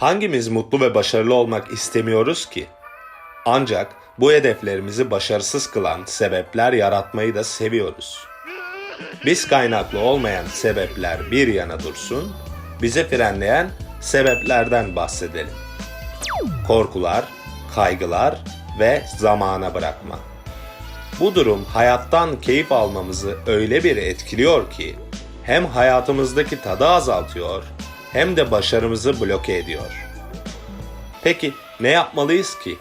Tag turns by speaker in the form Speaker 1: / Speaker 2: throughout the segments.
Speaker 1: Hangimiz mutlu ve başarılı olmak istemiyoruz ki? Ancak bu hedeflerimizi başarısız kılan sebepler yaratmayı da seviyoruz. Biz kaynaklı olmayan sebepler bir yana dursun, bizi frenleyen sebeplerden bahsedelim. Korkular, kaygılar ve zamana bırakma. Bu durum hayattan keyif almamızı öyle bir etkiliyor ki hem hayatımızdaki tadı azaltıyor hem de başarımızı bloke ediyor. Peki ne yapmalıyız ki?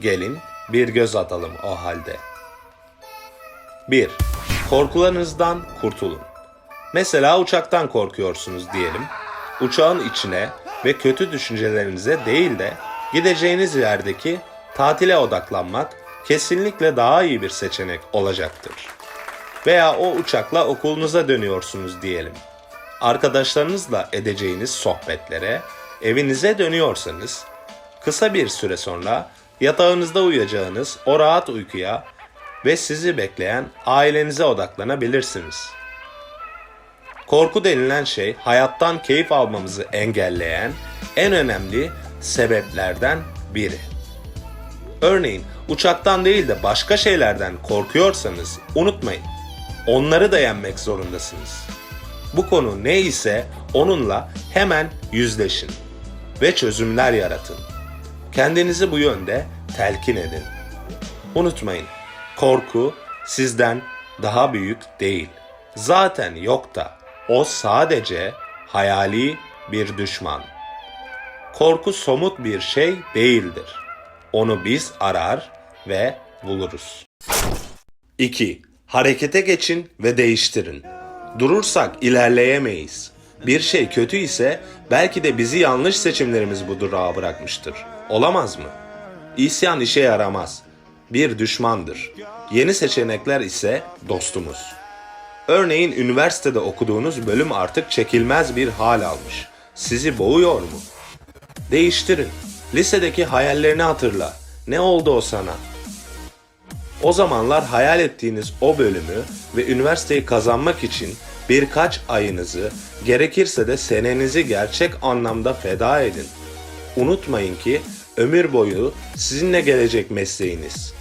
Speaker 1: Gelin bir göz atalım o halde. 1. Korkularınızdan kurtulun. Mesela uçaktan korkuyorsunuz diyelim. Uçağın içine ve kötü düşüncelerinize değil de gideceğiniz yerdeki tatile odaklanmak kesinlikle daha iyi bir seçenek olacaktır. Veya o uçakla okulunuza dönüyorsunuz diyelim. Arkadaşlarınızla edeceğiniz sohbetlere, evinize dönüyorsanız kısa bir süre sonra yatağınızda uyuyacağınız o rahat uykuya ve sizi bekleyen ailenize odaklanabilirsiniz. Korku denilen şey hayattan keyif almamızı engelleyen en önemli sebeplerden biri. Örneğin uçaktan değil de başka şeylerden korkuyorsanız unutmayın. Onları da yenmek zorundasınız. Bu konu ne ise onunla hemen yüzleşin ve çözümler yaratın. Kendinizi bu yönde telkin edin. Unutmayın, korku sizden daha büyük değil. Zaten yok da o sadece hayali bir düşman. Korku somut bir şey değildir. Onu biz arar ve buluruz. 2. Harekete geçin ve değiştirin. Durursak ilerleyemeyiz. Bir şey kötü ise belki de bizi yanlış seçimlerimiz bu durağa bırakmıştır. Olamaz mı? İsyan işe yaramaz. Bir düşmandır. Yeni seçenekler ise dostumuz. Örneğin üniversitede okuduğunuz bölüm artık çekilmez bir hal almış. Sizi boğuyor mu? Değiştirin. Lisedeki hayallerini hatırla. Ne oldu o sana? O zamanlar hayal ettiğiniz o bölümü ve üniversiteyi kazanmak için birkaç ayınızı, gerekirse de senenizi gerçek anlamda feda edin. Unutmayın ki ömür boyu sizinle gelecek mesleğiniz.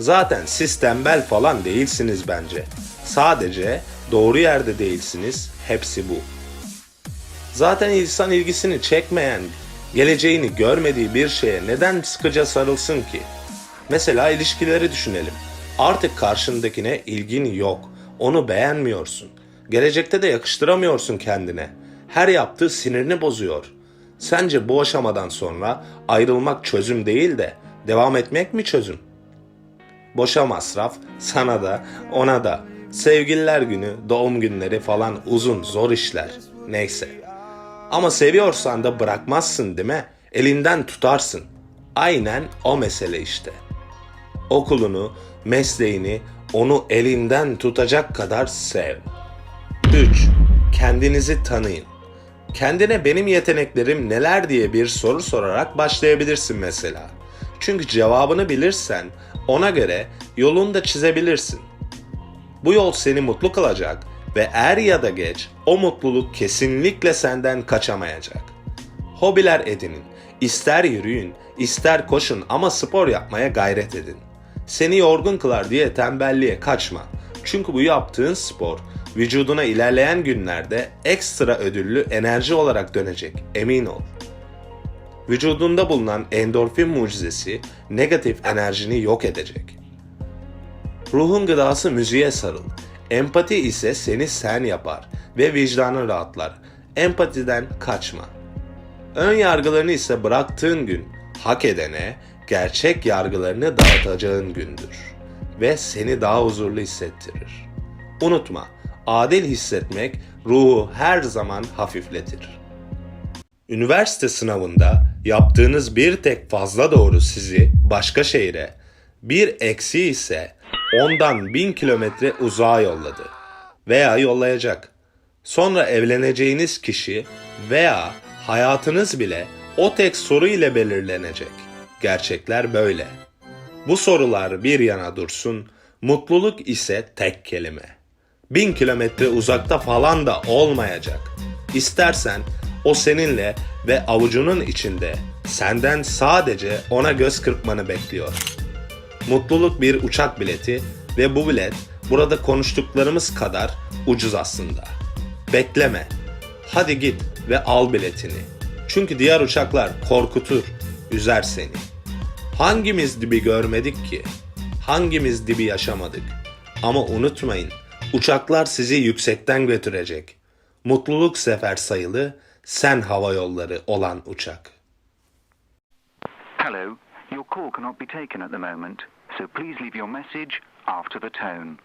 Speaker 1: Zaten siz tembel falan değilsiniz bence. Sadece doğru yerde değilsiniz. Hepsi bu. Zaten insan ilgisini çekmeyen, geleceğini görmediği bir şeye neden sıkıca sarılsın ki? Mesela ilişkileri düşünelim. Artık karşındakine ilgin yok. Onu beğenmiyorsun. Gelecekte de yakıştıramıyorsun kendine. Her yaptığı sinirini bozuyor. Sence bu aşamadan sonra ayrılmak çözüm değil de devam etmek mi çözüm? Boşa masraf sana da ona da. Sevgililer günü, doğum günleri falan uzun zor işler. Neyse. Ama seviyorsan da bırakmazsın değil mi? Elinden tutarsın. Aynen o mesele işte. Okulunu, mesleğini, onu elinden tutacak kadar sev. 3. Kendinizi tanıyın. Kendine benim yeteneklerim neler diye bir soru sorarak başlayabilirsin mesela. Çünkü cevabını bilirsen ona göre yolunu da çizebilirsin. Bu yol seni mutlu kılacak ve er ya da geç o mutluluk kesinlikle senden kaçamayacak. Hobiler edinin. İster yürüyün, ister koşun ama spor yapmaya gayret edin. Seni yorgun kılar diye tembelliğe kaçma. Çünkü bu yaptığın spor vücuduna ilerleyen günlerde ekstra ödüllü enerji olarak dönecek. Emin ol. Vücudunda bulunan endorfin mucizesi negatif enerjini yok edecek. Ruhun gıdası müziğe sarıl. Empati ise seni sen yapar ve vicdanın rahatlar. Empatiden kaçma. Ön yargılarını ise bıraktığın gün hak edene gerçek yargılarını dağıtacağın gündür ve seni daha huzurlu hissettirir. Unutma, adil hissetmek ruhu her zaman hafifletir. Üniversite sınavında yaptığınız bir tek fazla doğru sizi başka şehre, bir eksi ise ondan bin kilometre uzağa yolladı veya yollayacak. Sonra evleneceğiniz kişi veya hayatınız bile o tek soru ile belirlenecek. Gerçekler böyle. Bu sorular bir yana dursun, mutluluk ise tek kelime. Bin kilometre uzakta falan da olmayacak. İstersen O seninle ve avucunun içinde senden sadece ona göz kırpmanı bekliyor. Mutluluk bir uçak bileti ve bu bilet burada konuştuklarımız kadar ucuz aslında. Bekleme. Hadi git ve al biletini. Çünkü diğer uçaklar korkutur, üzer seni. Hangimiz dibi görmedik ki? Hangimiz dibi yaşamadık? Ama unutmayın, uçaklar sizi yüksekten götürecek. Mutluluk sefer sayılı, sen hava yolları olan uçak.
Speaker 2: Hello, your call cannot be taken at the moment, so please leave your message after the tone.